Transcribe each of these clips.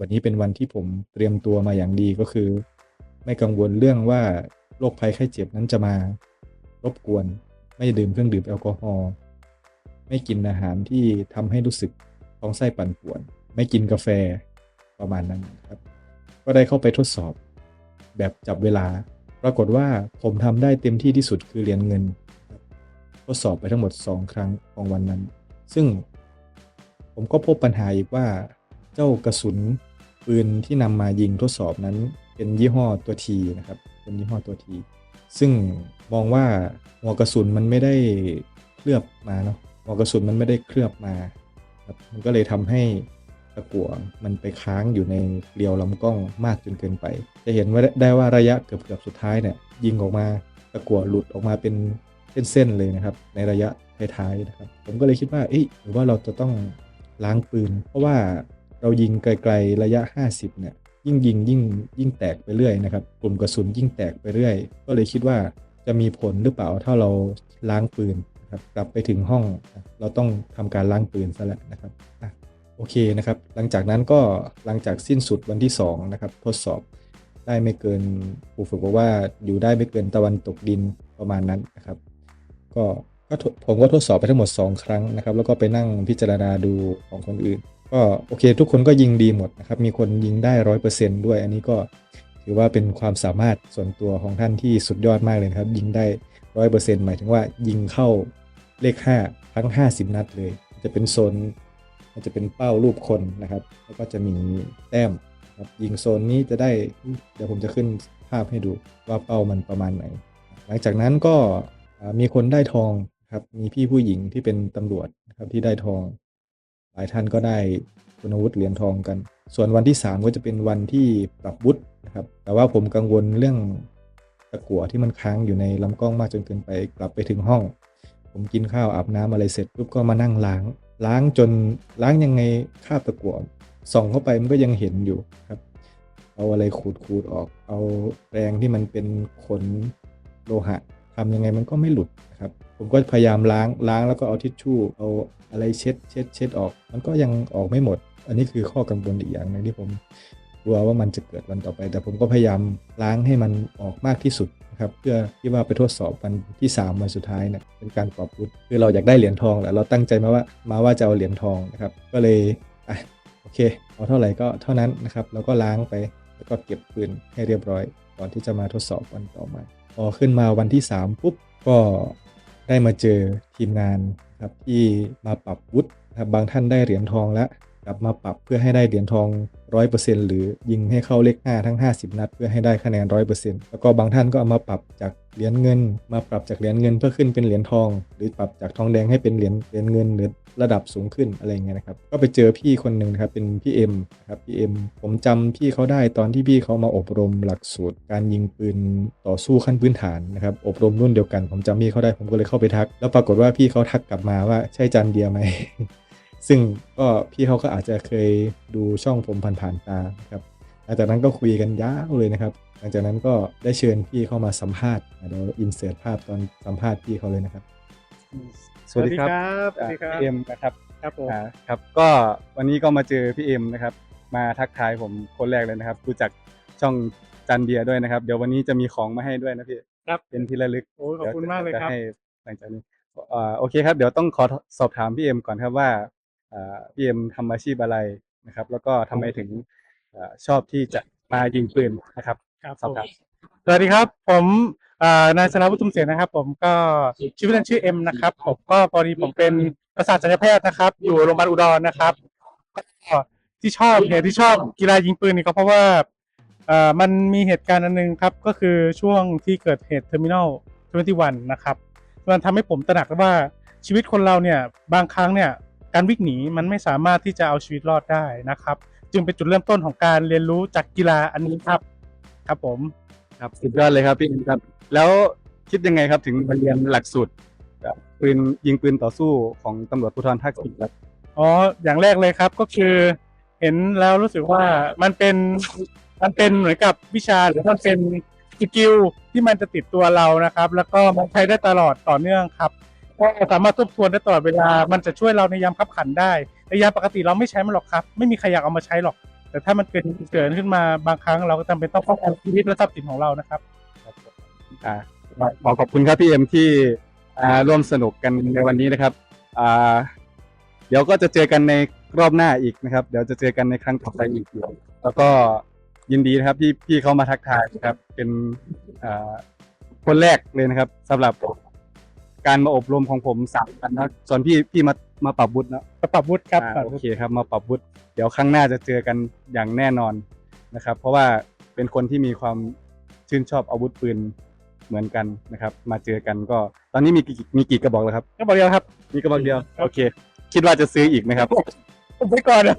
วันนี้เป็นวันที่ผมเตรียมตัวมาอย่างดีก็คือ ไม่กังวลเรื่องว่าโรคภัยไข้เจ็บนั้นจะมารบกวน ไม่ดื่มเครื่องดื่มแอลกอฮอล์ไม่กินอาหารที่ทำให้รู้สึกท้องไส้ปั่นป่วน ไม่กินกาแฟประมาณนั้นครับ ก็ได้เข้าไปทดสอบ แบบจับเวลา ปรากฏว่าผมทำได้เต็มที่ที่สุดคือเรียนเงิน ทดสอบไปทั้งหมด 2 ครั้งของวันนั้น ซึ่งผมก็พบปัญหาอีกว่า เจ้ากระสุนปืนที่นำมายิงทดสอบนั้น เป็นยี่ห้อตัวทีนะครับ เป็นยี่ห้อตัวที ซึ่งมองว่าหัวกระสุนมันไม่ได้เคลือบมาเนาะหัวกระสุนมันไม่ได้เคลือบมาครับมันก็เลยทำให้ตะกั่วมันไปค้างอยู่ในเกลียวลำกล้องมากจนเกินไป จะเห็นว่าได้ว่าระยะเกือบเกือบสุดท้ายเนี่ยยิงออกมาตะกั่วหลุดออกมาเป็นเส้นๆเลยนะครับ ในระยะท้ายๆนะครับ ผมก็เลยคิดว่าเอ๊ะหรือว่าเราจะต้องล้างปืน เพราะว่า เรายิงไกลๆระยะ 50 เนี่ย ยิ่งยิงยิ่งยิ่งแตกไปเรื่อยนะครับ กลุ่มกระสุนยิ่งแตกไปเรื่อย ก็เลยคิดว่าจะมีผลหรือเปล่าถ้าเราล้างปืนนะครับกลับไปถึงห้อง เราต้องทำการล้างปืนซะแล้วนะครับอโอเคนะครับ หลังจากนั้นก็หลังจากสิ้นสุดวันที่2นะครับทดสอบได้ไม่เกินครูฝึกบอกว่าอยู่ได้ไม่เกินตะวันตกดินประมาณนั้นนะครับ ก็ก็ผมก็ทดสอบไปทั้งหมด 2 ครั้งนะครับ แล้วก็ไปนั่งพิจารณาดูของคนอื่น ก็โอเค ทุกคนก็ยิงดีหมดนะครับ มีคนยิงได้ร้อยเปอร์เซนด้วย อันนี้ก็ถือว่าเป็นความสามารถส่วนตัวของท่านที่สุดยอดมากเลยครับ ยิงได้ร้อยเปอร์เซนหมายถึงว่ายิงเข้าเลข 5 ทั้ง 50 นัดเลย จะเป็นโซนมันจะเป็นเป้ารูปคนนะครับ แล้วก็จะมีแต้มครับยิงโซนนี้จะได้เดี๋ยวผมจะขึ้นภาพให้ดูว่าเป้ามันประมาณไหน หลังจากนั้นก็มีคนได้ทองครับมีพี่ผู้หญิงที่เป็นตำรวจนะครับที่ได้ทอง หลายท่านก็ได้คุณวุฒิเหรียญทองกัน ส่วนวันที่ 3 ก็จะเป็นวันที่ปรับวุฒินะครับ แต่ว่าผมกังวลเรื่องตะกั่วที่มันค้างอยู่ในลำกล้องมากจนเกินไป กลับไปถึงห้อง ผมกินข้าวอาบน้ำอะไรเสร็จปุ๊บก็มานั่งล้าง ล้างจนล้างยังไงคราบตะกั่วส่องเข้าไปมันก็ยังเห็นอยู่ครับ เอาอะไรขูดขูดออก เอาแปรงที่มันเป็นขนโลหะทำยังไงมันก็ไม่หลุดนะครับ ผมก็พยายามล้างล้างแล้วก็เอาทิชชู่เอาอะไรเช็ดเช็ดเช็ดออก มันก็ยังออกไม่หมด อันนี้คือข้อกังวลอีกอย่างนึงที่ผมกลัวว่ามันจะเกิดวันต่อไป แต่ผมก็พยายามล้างให้มันออกมากที่สุดนะครับเพื่อที่ว่าไปทดสอบวันที่ 3 วันสุดท้ายเนี่ยเป็นการปรับวุฒิคือเราอยากได้เหรียญทองแหละเราตั้งใจมาว่ามาว่าจะเอาเหรียญทองนะครับ ก็เลยอะโอเค เอาเท่าไหร่ก็เท่านั้นนะครับแล้วก็ล้างไปแล้วก็เก็บปืนให้เรียบร้อยก่อนที่จะมาทดสอบวันต่อมาพอขึ้นมาวันที่ 3 ปุ๊บก็ ได้มาเจอทีมงานครับที่มาปรับวุฒิครับบางท่านได้เหรียญทองแล้วกลับมาปรับเพื่อให้ได้เหรียญทอง 100%หรือยิงให้เข้าเลข5ทั้ง 50 นัด เพื่อให้ได้คะแนน 100%แล้วก็บางท่านก็เอามาปรับจาก เหรียญเงิน มาปรับจากเหรียญเงินเพื่อขึ้นเป็นเหรียญทอง หรือปรับจากทองแดงให้เป็นเหรียญเหรียญเงินหรือระดับสูงขึ้นอะไรเงี้ยนะครับก็ไปเจอพี่คนหนึ่งนะครับเป็นพี่เอ็มนะครับพี่เอ็มผมจำพี่เขาได้ตอนที่พี่เขามาอบรมหลักสูตร การยิงปืนต่อสู้ขั้นพื้นฐานนะครับอบรมรุ่นเดียวกัน ผมจำพี่เขาได้ผมก็เลยเข้าไปทัก แล้วปรากฏว่าพี่เขาทักกลับมาว่าใช่จันเดียไหมซึ่งก็พี่เขาก็อาจจะเคยดูช่องผมผ่านๆตาครับหลังจากนั้นก็คุยกันยาวเลยนะครับ ลังจากนั้นก็ได้เชิญพี่เข้ามาสัมภาษณ์อะเดี๋ยวอินเสิร์ตภาพตอนสัมภาษณ์พี่เขาเลยนะครับ สวัสดีครับสวัสดีครับพี่เอ็มนะครับครับผมอ่าครับ ก็วันนี้ก็มาเจอพี่เอ็มนะครับ มาทักทายผมคนแรกเลยนะครับรู้จักช่องจันเดียด้วยนะครับ เดี๋ยววันนี้จะมีของมาให้ด้วยนะพี่ครับเป็นที่ระลึกโอ้ยขอบคุณมากเลยจะครับให้หลังจากนี้อ่าโอเคครับ เดี๋ยวต้องขอสอบถามพี่เอ็มก่อนครับว่าอ่าพี่เอ็มทำอาชีพอะไรนะครับ แล้วก็ทำไมถึงอ่าชอบที่จะมายิงปืนนะครับ ครับสอบถามสวัสดีครับ ผมอ่านายชนะวุฒิทุมเสนนะครับ ผมก็ชื่อเล่นชื่อเอ็มนะครับ ผมก็พอดีผมเป็นประสาทศัลยแพทย์นะครับ อยู่โรงพยาบาลอุดรนะครับก็ที่ชอบเนี่ยที่ชอบกีฬายิงปืนนี่ก็เพราะว่าอ่ามันมีเหตุการณ์อันหนึงครับ ก็คือช่วงที่เกิดเหตุเทอร์มินอล21นะครับมันทำให้ผมตระหนักว่าชีวิตคนเราเนี่ยบางครั้งเนี่ยการวิ่งหนีมันไม่สามารถที่จะเอาชีวิตรอดได้นะครับ จึงเป็นจุดเริ่มต้นของการเรียนรู้จากกีฬาอันนี้ครับ ครับผมครับสุดยอดเลยครับพี่เอ็มครับ แล้วคิดยังไงครับถึงมาเรียนหลักสูตรแบบปืนยิงปืนต่อสู้ของตำรวจภูธรภาคสิบครับอ๋ออย่างแรกเลยครับก็คือเห็นแล้วรู้สึกว่ามันเป็นมันเป็นเหมือนกับวิชาหรือมันเป็นสกิลที่มันจะติดตัวเรานะครับ แล้วก็มันใช้ได้ตลอดต่อเนื่องครับก็สามารถทบทวนได้ตลอดเวลา มันจะช่วยเราในยามขับขันได้ในยามปกติเราไม่ใช้มันหรอกครับ ไม่มีใครอยากเอามาใช้หรอก แต่ถ้ามันเกิดเกิดขึ้นมาบางครั้งเราก็จำเป็นต้องป้องกันชีวิตและทรัพย์สินของเรานะครับอ่าขอขอบคุณครับพี่เอ็มที่ร่วมสนุกกันในวันนี้นะครับเดี๋ยวก็จะเจอกันในรอบหน้าอีกนะครับ เดี๋ยวจะเจอกันในครั้งต่อไปอีกแล้วก็ยินดีนะครับที่พี่เขามาทักทายนะครับ เป็นคนแรกเลยนะครับสำหรับการมาอบรมของผมสามวันนะส่วนพี่พี่มา มาปรับบุตรเนาะปรับวุฒิครับอ่าปรับโอวุฒิ เคครับมาปรับวุฒิเดี๋ยวครั้งหน้าจะเจอกันอย่างแน่นอนนะครับ เพราะว่าเป็นคนที่มีความชื่นชอบอาวุธปืนเหมือนกันนะครับ มาเจอกันก็ ตอนนี้มีกี่มีกี่กระบอกแล้วครับก็บอกเดียวครับ มีกระบอกเดียวโอเค คิดว่าจะซื้ออีกไหมครับ ผมไปก่อนนะ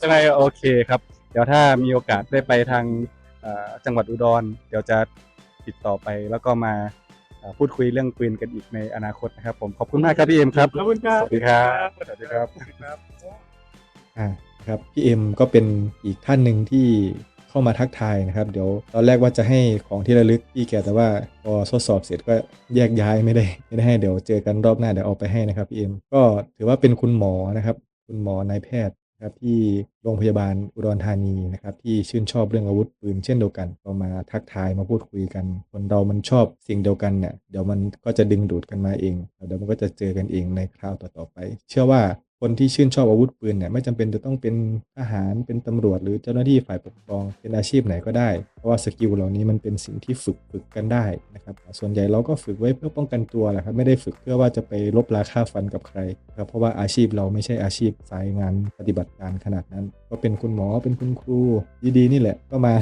ใช่ไหมโอเคครับ เดี๋ยวถ้ามีโอกาสได้ไปทางเอ่อจังหวัดอุดร เดี๋ยวจะติดต่อไปแล้วก็มาเอ่อ พูดคุยเรื่องปืนกันอีกในอนาคตนะครับ ผมขอบคุณมากครับพี่เอ็มครับขอบคุณครับสวัสดีครับสวัสดีครับครับอ่านะครับพี่เอ็มก็เป็นอีกท่านหนึ่งที่เข้ามาทักทายนะครับ เดี๋ยวตอนแรกว่าจะให้ของที่ระลึกพี่แกแต่ว่าพอทดสอบเสร็จก็แยกย้ายไม่ได้ไม่ได้ให้เดี๋ยวเจอกันรอบหน้าเดี๋ยวเอาไปให้นะครับพี่เอ็มก็ถือว่าเป็นคุณหมอนะครับ คุณหมอนายแพทย์นะ ครับที่โรงพยาบาลอุดรธานีนะครับที่ชื่นชอบเรื่องอาวุธปืนเช่นเดียวกันก็มาทักทายมาพูดคุยกัน คนเรามันชอบสิ่งเดียวกันเนี่ยเดี๋ยวมันก็จะดึงดูดกันมาเองเดี๋ยวมันก็จะเจอกันเองในคราวต่อๆไป เชื่อว่า คนที่ชื่นชอบอาวุธปืนเนี่ยไม่จำเป็นจะต้องเป็นทหารเป็นตำรวจ หรือเจ้าหน้าที่ฝ่ายปกครองเป็นอาชีพไหนก็ได้ เพราะว่าสกิลเหล่านี้มันเป็นสิ่งที่ฝึกฝึกกันได้นะครับ ส่วนใหญ่เราก็ฝึกไว้เพื่อป้องกันตัวแหละครับไม่ได้ฝึกเพื่อว่าจะไปลบราค่าฟันกับใครครับเพราะว่าอาชีพเราไม่ใช่อาชีพสายงานปฏิบัติการขนาดนั้น ก็เป็นคุณหมอเป็นคุณครูดีๆนี่แหละก็มา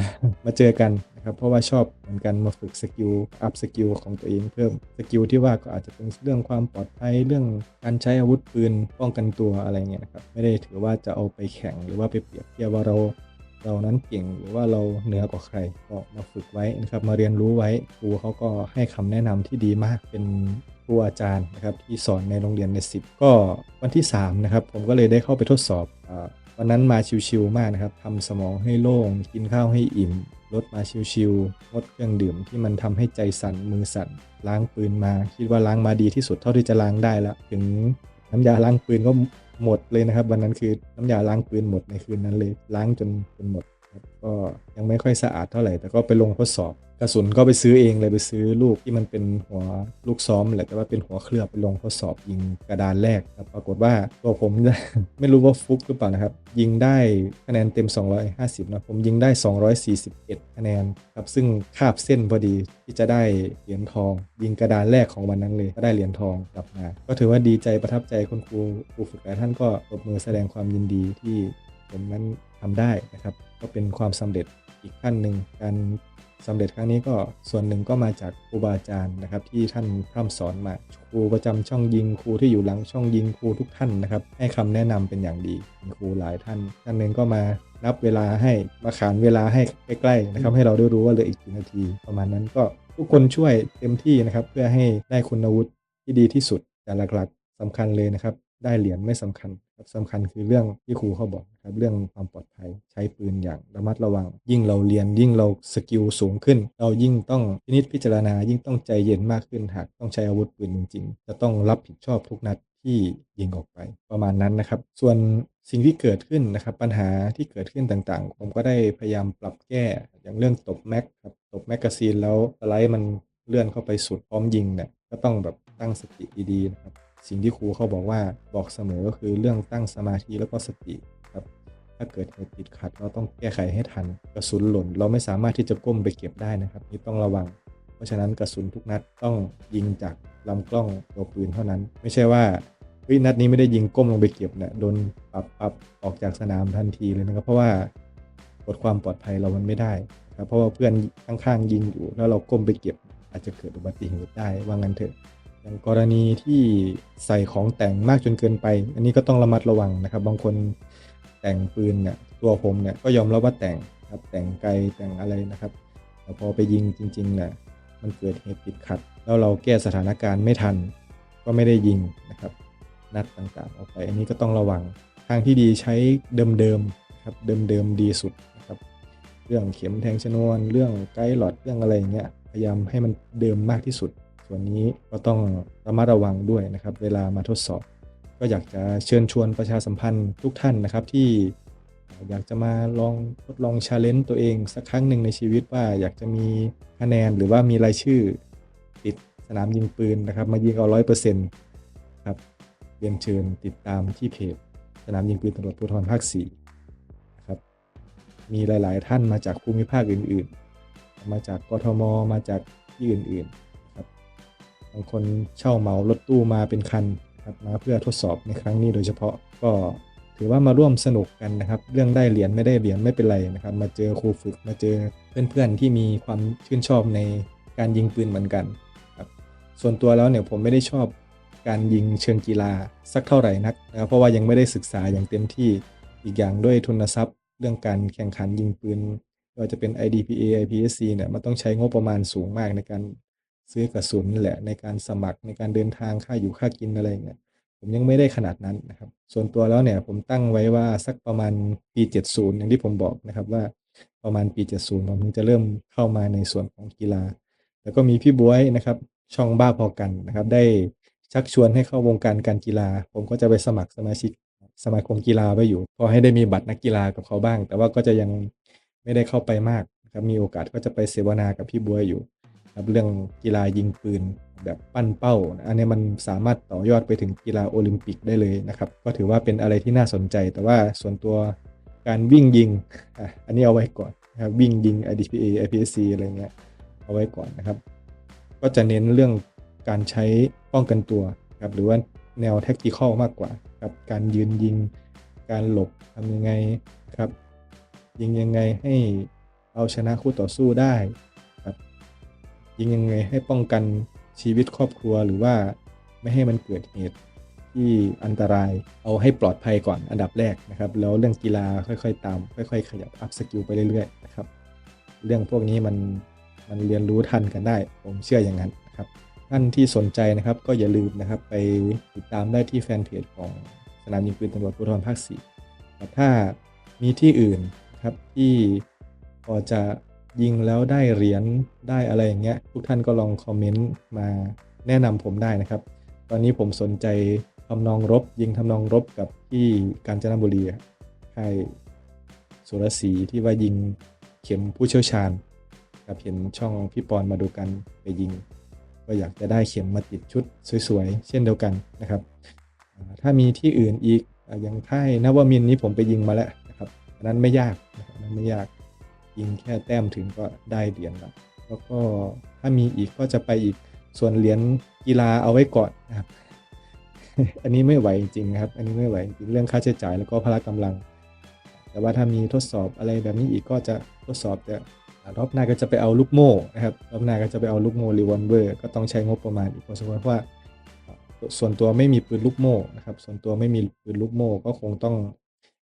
มาเจอกัน นะครับเพราะว่าชอบเหมือนกันมาฝึกสกิลอัพสกิลของตัวเองเพิ่มสกิลที่ว่าก็อาจจะเป็นเรื่องความปลอดภัยเรื่องการใช้อาวุธปืนป้องกันตัวอะไรเงี้ยนะครับไม่ได้ถือว่าจะเอาไปแข่งหรือว่าไปเปรียบเทียบว่าเราเรานั้นเก่งหรือว่าเราเหนือกว่าใครก็มาฝึกไว้นะครับมาเรียนรู้ไว้ครูเขาก็ให้คำแนะนำที่ดีมากเป็นครูอาจารย์นะครับที่สอนในโรงเรียนในสิบก็วันที่3นะครับผมก็เลยได้เข้าไปทดสอบ วันนั้นมาชิวๆมากนะครับทำสมองให้โล่ง กินข้าวให้อิ่มลดมาชิวๆงดเครื่องดื่มที่มันทำให้ใจสั่นมือสั่นล้างปืนมา คิดว่าล้างมาดีที่สุดเท่าที่จะล้างได้ละถึงน้ำยาล้างปืนก็หมดเลยนะครับ วันนั้นคือน้ำยาล้างปืนหมดในคืนนั้นเลย ล้างจนจนหมด ครับก็ยังไม่ค่อยสะอาดเท่าไหร่ แต่ก็ไปลงทดสอบ กระสุนก็ไปซื้อเองเลยไปซื้อลูกที่มันเป็นหัวลูกซ้อมแหละแต่ว่าเป็นหัวเคลือบไปลงทดสอบยิงกระดานแรกครับปรากฏว่าตัวผม ไม่รู้ว่าฟุกหรือเปล่านะครับ ยิงได้คะแนนเต็ม 250 นะผมยิงได้ 241 คะแนนครับซึ่งคาบเส้นพอดีที่จะได้เหรียญทอง ยิงกระดานแรกของวันนั้นเลยก็ได้เหรียญทองกลับมา ก็ถือว่าดีใจประทับใจคุณครูครูฝึกหลายท่านก็ตบมือแสดงความยินดีที่ผมนั้น ทำได้นะครับ ก็เป็นความสำเร็จอีกขั้นหนึ่งการสำเร็จครั้งนี้ก็ส่วนหนึ่งก็มาจากครูบาอาจารย์นะครับ ที่ท่านพร่ำสอนมาครูประจำช่องยิงครูที่อยู่หลังช่องยิงครูทุกท่านนะครับ ให้คำแนะนำเป็นอย่างดีครูหลายท่านท่านหนึ่งก็มานับเวลาให้มาขานเวลาให้ใกล้ๆนะครับ ให้เราได้รู้ว่าเหลืออีกกี่นาที ประมาณนั้นก็ทุกคนช่วยเต็มที่นะครับ เพื่อให้ได้คุณวุฒิที่ดีที่สุดแต่หลักๆสำคัญเลยนะครับ ได้เหรียญไม่สำคัญ ครับสำคัญคือเรื่องที่ครูเขาบอกนะครับเรื่องความปลอดภัยใช้ปืนอย่างระมัดระวัง ยิ่งเราเรียนยิ่งเราสกิลสูงขึ้น เรายิ่งต้องพินิจพิจารณา ยิ่งต้องใจเย็นมากขึ้นหากต้องใช้อาวุธปืนจริงๆจะต้องรับผิดชอบทุกนัดที่ยิงออกไปประมาณนั้นนะครับ ส่วนสิ่งที่เกิดขึ้นนะครับ ปัญหาที่เกิดขึ้นต่างๆ ผมก็ได้พยายามปรับแก้อย่างเรื่องตบแม็กครับตบแมกกาซีนแล้วสไลด์มันเลื่อนเข้าไปสุดพร้อมยิงเนี่ยก็ต้องแบบตั้งสติดีๆนะครับ สิ่งที่ครูเขาบอกว่าบอกเสมอก็คือเรื่องตั้งสมาธิแล้วก็สติครับ ถ้าเกิดเหตุติดขัดเราต้องแก้ไขให้ทัน กระสุนหล่น เราไม่สามารถที่จะก้มไปเก็บได้นะครับ นี่ต้องระวัง เพราะฉะนั้นกระสุนทุกนัดต้องยิงจากลำกล้องตัวปืนเท่านั้น ไม่ใช่ว่าเฮ้ยนัดนี้ไม่ได้ยิงก้มลงไปเก็บเนี่ยโดนปรับปรับออกจากสนามทันทีเลยนะครับ เพราะว่ากฎความปลอดภัยเรามันไม่ได้ครับเพราะว่าเพื่อนข้างๆยิงอยู่ แล้วเราก้มไปเก็บ อาจจะเกิดอุบัติเหตุได้ว่างั้นเถอะ อย่างกรณีที่ใส่ของแต่งมากจนเกินไป อันนี้ก็ต้องระมัดระวังนะครับ บางคนแต่งปืนเนี่ยตัวผมเนี่ยก็ยอมรับว่าแต่งครับแต่งไกลแต่งอะไรนะครับแต่พอไปยิงจริงๆเนี่ยมันเกิดเหตุติดขัด แล้วเราแก้สถานการณ์ไม่ทัน ก็ไม่ได้ยิงนะครับ นัดต่างๆออกไป อันนี้ก็ต้องระวังทางที่ดีใช้เดิมๆนะครับเดิมๆดีสุดนะครับเรื่องเข็มแทงชนวน เรื่องไกด์หลอดเรื่องอะไรอย่างเงี้ยพยายามให้มันเดิมมากที่สุด ส่วนนี้ก็ต้องระมัดระวังด้วยนะครับ เวลามาทดสอบ ก็อยากจะเชิญชวนประชาสัมพันธ์ทุกท่านนะครับที่อยากจะมาลองทดลองชาเลนจ์ตัวเองสักครั้งหนึ่งในชีวิตว่าอยากจะมีคะแนนหรือว่ามีรายชื่อ ติดสนามยิงปืนนะครับ มายิงเอาร้อยเปอร์เซ็นต์ครับเรียนเชิญติดตามที่เพจสนามยิงปืนตำรวจภูธรภาค4นะครับมีหลาย ๆ ท่านมาจากภูมิภาคอื่น ๆ มาจากกทมมาจากที่อื่น ๆางคนเช่าเหมารถตู้มาเป็นคันครับมาเพื่อทดสอบในครั้งนี้โดยเฉพาะก็ถือว่ามาร่วมสนุกกันนะครับ เรื่องได้เหรียญไม่ได้เหรียญไม่เป็นไรนะครับ มาเจอครูฝึกมาเจอเพื่อนๆที่มีความชื่นชอบในการยิงปืนเหมือนกันครับส่วนตัวแล้วเนี่ยผมไม่ได้ชอบการยิงเชิงกีฬาสักเท่าไหร่นักนะครับเพราะว่ายังไม่ได้ศึกษาอย่างเต็มที่อีกอย่างด้วยทุนทรัพย์ เรื่องการแข่งขันยิงปืนไม่ว่าจะเป็น IDPA IPSC เนี่ยมันต้องใช้งบประมาณสูงมากในการ ซื้อกระสุนแหละในการสมัครในการเดินทางค่าอยู่ค่ากินอะไรเงี้ยผมยังไม่ได้ขนาดนั้นนะครับ ส่วนตัวแล้วเนี่ยผมตั้งไว้ว่าสักประมาณปี 70 อย่างที่ผมบอกนะครับว่าประมาณปี 70 ผมถึงจะเริ่มเข้ามาในส่วนของกีฬา แล้วก็มีพี่บวยนะครับ ช่องบ้าพอกันนะครับ ได้ชักชวนให้เข้าวงการการกีฬา ผมก็จะไปสมัครสมาชิกสมาคมกีฬาไว้อยู่ พอให้ได้มีบัตรนักกีฬากับเขาบ้าง แต่ว่าก็จะยังไม่ได้เข้าไปมากนะครับมีโอกาสก็จะไปเสวนากับพี่บวยอยู่ ครับเรื่องกีฬายิงปืนแบบปั้นเป้า อันนี้มันสามารถต่อยอดไปถึงกีฬาโอลิมปิกได้เลยนะครับ ก็ถือว่าเป็นอะไรที่น่าสนใจ แต่ว่าส่วนตัวการวิ่งยิงอะอันนี้เอาไว้ก่อนนะครับวิ่งยิง IDPA IPSC อะไรเงี้ยเอาไว้ก่อนนะครับ ก็จะเน้นเรื่องการใช้ป้องกันตัวครับหรือว่าแนวแท็กติคอลมากกว่าครับการยืนยิง การหลบทำยังไงครับ ยิงยังไงให้เอาชนะคู่ต่อสู้ได้ ยิงยังไงให้ป้องกันชีวิตครอบครัวหรือว่าไม่ให้มันเกิดเหตุที่อันตรายเอาให้ปลอดภัยก่อนอันดับแรกนะครับ แล้วเรื่องกีฬาค่อยๆ ตาม ค่อย ๆ ขยับอัพสกิลไปเรื่อยๆนะครับเรื่องพวกนี้มันมันเรียนรู้ทันกันได้ ผมเชื่ออย่างนั้นนะครับท่านที่สนใจนะครับก็อย่าลืมนะครับไปติดตามได้ที่แฟนเพจของสนามยิงปืนตำรวจภูธรภาค4แต่ถ้ามีที่อื่นนะครับที่พอจะ ยิงแล้วได้เหรียญได้อะไรอย่างเงี้ยทุกท่านก็ลองคอมเมนต์มาแนะนำผมได้นะครับ ตอนนี้ผมสนใจทำนองรบ ยิงทำนองรบกับที่กาญจนบุรีอะค่ายสุรศรีที่ว่ายิงเข็มผู้เชี่ยวชาญกับเห็นช่องพี่ปอนมาดูกันไปยิง ก็อยากจะได้เข็มมาติดชุดสวยๆ เช่นเดียวกันนะครับ ถ้ามีที่อื่นอีกอย่างค่ายนวมินนี้ผมไปยิงมาแล้วนะครับอันนั้นไม่ยากอันนั้นไม่ยาก ยิงแค่แต้มถึงก็ได้เหรียญแล้วแล้วก็ถ้ามีอีกก็จะไปอีกส่วนเหรียญกีฬาเอาไว้ก่อนนะครับอันนี้ไม่ไหวจริงครับ อันนี้ไม่ไหวจริงเรื่องค่าใช้จ่ายแล้วก็พละกำลัง แต่ว่าถ้ามีทดสอบอะไรแบบนี้อีกก็จะทดสอบแต่รอบหน้าก็จะไปเอาลูกโม่นะครับรอบหน้าก็จะไปเอาลูกโม่รีวอลเวอร์ก็ต้องใช้งบประมาณอีกพอสมควรเพราะว่าส่วนตัวไม่มีปืนลูกโม่นะครับ ส่วนตัวไม่มีปืนลูกโม่ก็คงต้อง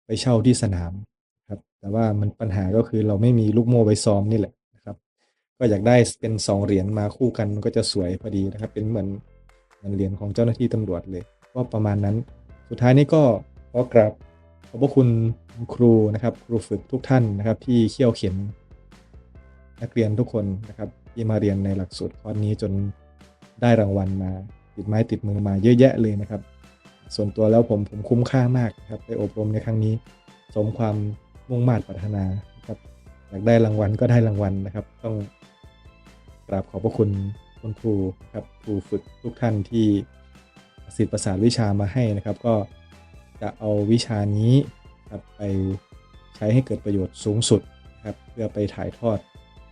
ไปเช่าที่สนาม ครับ แต่ว่ามันปัญหาก็คือเราไม่มีลูกโม่ไว้ซ้อมนี่แหละนะครับ ก็อยากได้เป็นสองเหรียญมาคู่กันมันก็จะสวยพอดีนะครับ เป็นเหมือนเหมือนเหรียญของเจ้าหน้าที่ตำรวจเลย ก็ประมาณนั้น สุดท้ายนี้ก็ขอกราบขอบพระคุณครูนะครับ ครูฝึกทุกท่านนะครับ ที่เขี่ยวเข็นนักเรียนทุกคนนะครับ ที่มาเรียนในหลักสูตรคอร์สนี้จนได้รางวัลมาติดไม้ติดมือมาเยอะแยะเลยนะครับ ส่วนตัวแล้วผมผมคุ้มค่ามากนะครับไปอบรมในครั้งนี้ สมความ มุ่งมา่ปรารถนาครับอยากได้รางวัลก็ได้รางวัลนะครับ ต้องกราบขอบพระคุณคุณครูครับครูฝึกทุกท่านที่สิทธิ์ประสานวิชามาให้นะครับ ก็จะเอาวิชานี้ครับไปใช้ให้เกิดประโยชน์สูงสุดครับเพื่อไปถ่ายทอด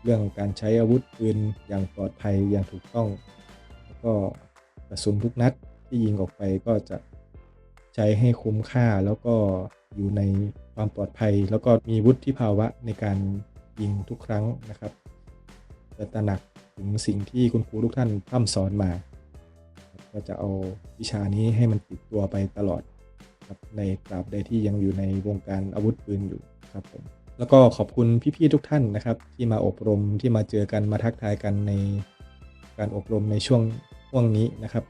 เรื่องการใช้อาวุธปืนอย่างปลอดภัยอย่างถูกต้อง แล้วก็กระสุนทุกนัดที่ยิงออกไปก็จะ ใช้ให้คุ้มค่าแล้วก็อยู่ในความปลอดภัย แล้วก็มีวุฒิภาวะในการยิงทุกครั้งนะครับจะตระหนักถึงสิ่งที่คุณครูทุกท่านพร่ำสอนมา ก็จะเอาวิชานี้ให้มันติดตัวไปตลอดครับในตราบใดที่ยังอยู่ในวงการอาวุธปืนอยู่ครับผมแล้วก็ขอบคุณพี่ๆทุกท่านนะครับ ที่มาอบรมที่มาเจอกันมาทักทายกันในการอบรมในช่วงช่วงนี้นะครับ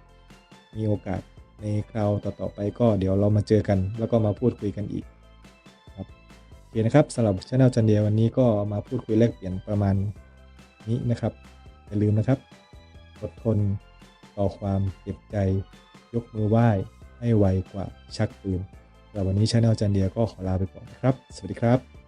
มีโอกาส ในคราวต่อๆไปก็เดี๋ยวเรามาเจอกัน แล้วก็มาพูดคุยกันอีกครับโอเคนะครับสำหรับช anel จันเดียวันนี้ก็มาพูดคุยแลกเปลี่ยนประมาณนี้นะครับอย่าลืมนะครับอดทนต่อความเจ็บใจ ยกมือไหว้ให้ไวกว่าชักปืนสำหรับวันนี้ช anel จันเดียก็ขอลาไปก่อนนะครับ สวัสดีครับ